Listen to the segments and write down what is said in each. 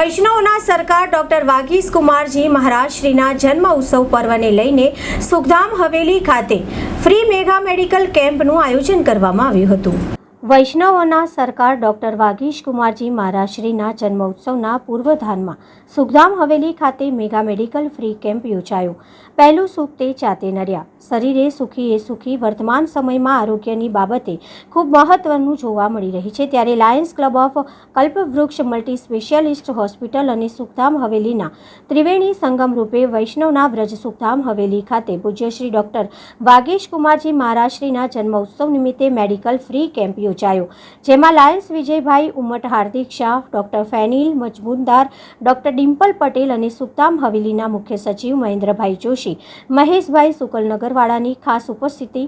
વૈષ્ણવના સરકાર ડોક્ટર વાગીસ કુમારજી મહારાજ શ્રીના જન્મ ઉત્સવ પર્વને લઈને સુખધામ હવેલી ખાતે ફ્રી મેગા મેડિકલ કેમ્પનું આયોજન કરવામાં આવ્યું હતું. વૈષ્ણવોના સરકાર ડૉક્ટર વાગીશ કુમારજી મહારાજશ્રીના જન્મોત્સવના પૂર્વધાનમાં સુખધામ હવેલી ખાતે મેગા મેડિકલ ફ્રી કેમ્પ યોજાયો. પહેલું સુખ તે જાતે નર્યા. શરીરે સુખી એ સુખી વર્તમાન સમયમાં આરોગ્યની બાબતે ખૂબ મહત્વનું જોવા મળી રહી છે. ત્યારે Lions club of Kalpavriksha multi specialist hospital અને સુખધામ હવેલીના ત્રિવેણી સંગમ રૂપે વૈષ્ણવના વ્રજ સુખધામ હવેલી ખાતે પૂજ્યશ્રી ડૉક્ટર ડોક્ટર વાગીશ કુમારજી મહારાજશ્રીના જન્મોત્સવ નિમિત્તે મેડિકલ ફ્રી કેમ્પ યોજાયો. જેમાં Lions Vijaybhai, Umat Hardik Shah, doctor Fenil Majmundar, doctor Dimple Patel અને સુખધામ હવેલીના મુખ્ય સચિવ મહેન્દ્રભાઈ જોશી, મહેશભાઈ સુકલનગરવાળાની ખાસ ઉપસ્થિતિ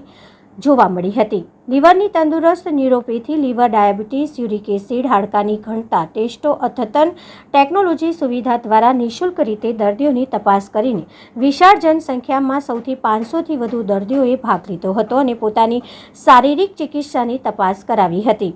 જોવા મળી હતી. લીવરની તંદુરસ્ત neuropathy liver diabetes, uric acid, હાડકાની ઘનતા, ટેસ્ટો, અથતન ટેકનોલોજી સુવિધા દ્વારા નિઃશુલ્ક રીતે દર્દીઓની તપાસ કરીને વિશાળ જનસંખ્યામાં સૌથી પાંચસોથી વધુ દર્દીઓએ ભાગ લીધો હતો અને પોતાની શારીરિક ચિકિત્સાની તપાસ કરાવી હતી.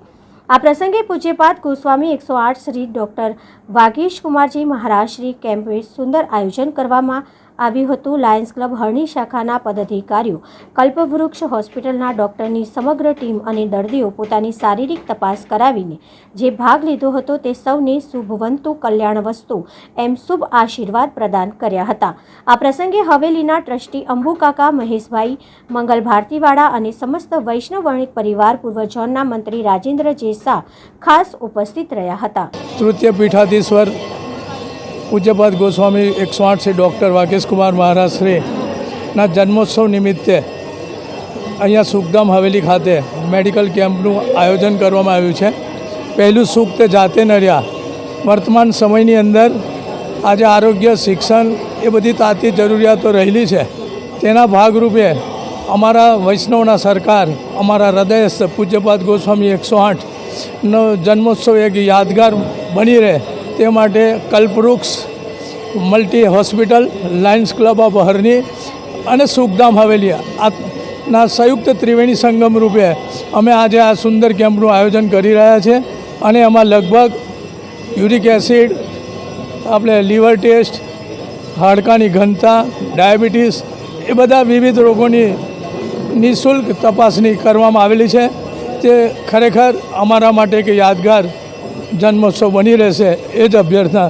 આ પ્રસંગે પૂજ્યપાદ ગોસ્વામી એકસો આઠ શ્રી ડૉક્ટર વાગીશ કુમારજી મહારાજ શ્રી કેમ્પે સુંદર આયોજન કરવામાં આવ્યું હતું લાયન્સ ક્લબ હરણી શાખાના પદાધિકારીઓ. કલ્પવૃક્ષ હોસ્પિટલના ડૉક્ટરની સમગ્ર ટીમ અને દર્દીઓ પોતાની શારીરિક તપાસ કરાવીને જે ભાગ લીધો હતો તે સૌને શુભવંતુ કલ્યાણ વસ્તુ એમ શુભ આશીર્વાદ પ્રદાન કર્યા હતા. આ પ્રસંગે હવેલીના ટ્રસ્ટી અંબુકાકા મહેશભાઈ મંગલ ભારતીવાળા અને સમસ્ત વૈષ્ણવર્ણિક પરિવાર પૂર્વ ઝોનના મંત્રી રાજેન્દ્ર જે ખાસ ઉપસ્થિત રહ્યા હતા. તૃતીય પીઠાધીશ્વર પૂજ્યપાદ ગોસ્વામી એકસો આઠ શ્રી ડૉક્ટર વાકેશ કુમાર મહારાજ શ્રીના જન્મોત્સવ નિમિત્તે અહીંયા સુખધામ હવેલી ખાતે મેડિકલ કેમ્પનું આયોજન કરવામાં આવ્યું છે. પહેલું સુખ તે જાતે નર્યા વર્તમાન સમયની અંદર આજે આરોગ્ય, શિક્ષણ એ બધી તાતી જરૂરિયાતો રહેલી છે. તેના ભાગરૂપે અમારા વૈષ્ણવના સરકાર, અમારા હૃદયસ્થ પૂજ્યપાદ ગોસ્વામી એકસો આઠનો જન્મોત્સવ એક યાદગાર બની રહે. તે માટે Kalpavriksha, multi hospital, Lions club of Harni અને સુખધામ હવેલી આના સંયુક્ત ત્રિવેણી સંગમ રૂપે અમે આજે આ સુંદર કેમ્પનું આયોજન કરી રહ્યા છે અને એમાં લગભગ યુરિક એસિડ, આપણે લીવર ટેસ્ટ, હાડકાની ઘનતા, ડાયાબિટીસ એ બધા વિવિધ રોગોની નિઃશુલ્ક તપાસણી કરવામાં આવેલી છે. તે ખરેખર અમારા માટે એક યાદગાર જન્મોત્સવ બની રહેશે એ જ અભ્યર્થના